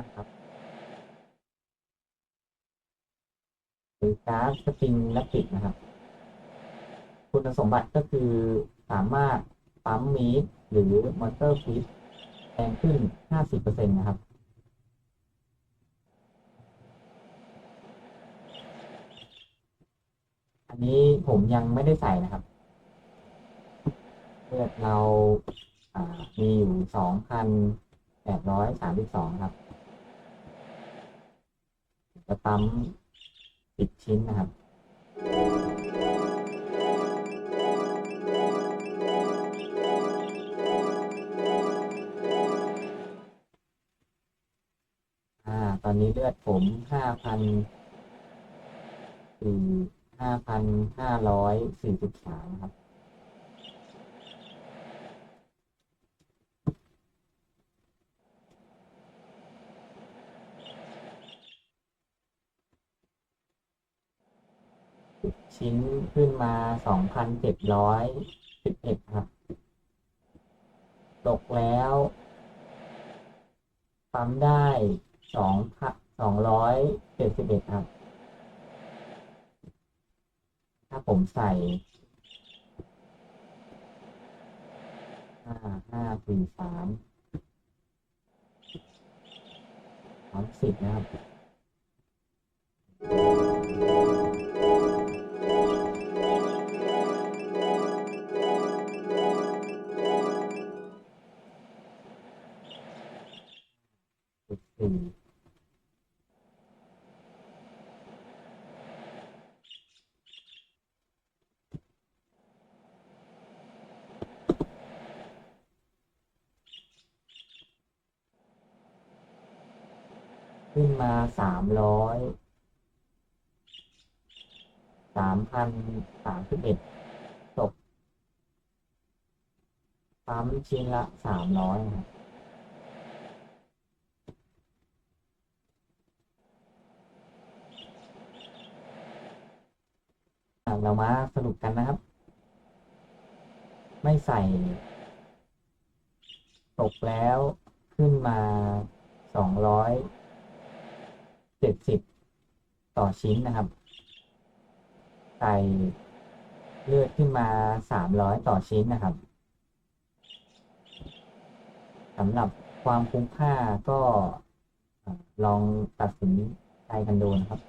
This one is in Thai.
าร์ดครับหรือการสปริงและปิดนะครับ คุณสมบัติก็คือสามารถปั๊มมีดหรือมอเตอร์ฟิตแรงขึ้น 50%นะครับอันนี้ผมยังไม่ได้ใส่นะครับ เลือดเราอ่ามีอยู่สองพันแปดร้อยสามสิบสองครับ จะปั๊มสิบชิ้นนะครับ อ่า ตอนนี้เลือดผมห้าพันคือห้าพันห้าร้อยสี่สิบสามครับ ชิ้นขึ้นมาสองพันเจ็ดร้อยสิบเอ็ดครับ ตกแล้วปั๊มได้สองพันสองร้อยเจ็ดสิบเอ็ดครับ ถ้าผมใส่ห้าห้าสี่สามสามสิบนะครับ ขึ้นมาสามร้อยสามพันสามสิบเอ็ดตกปั๊มชิ้นละสามร้อยครับ เรามาสรุปกันนะครับ ไม่ใส่ ตกแล้วขึ้นมาสองร้อยเจ็ดสิบต่อชิ้นนะครับ ใส่เลือดขึ้นมาสามร้อยต่อชิ้นนะครับสำหรับความคุ้มค่าก็ลองตัดสินใจกันดูนะครับ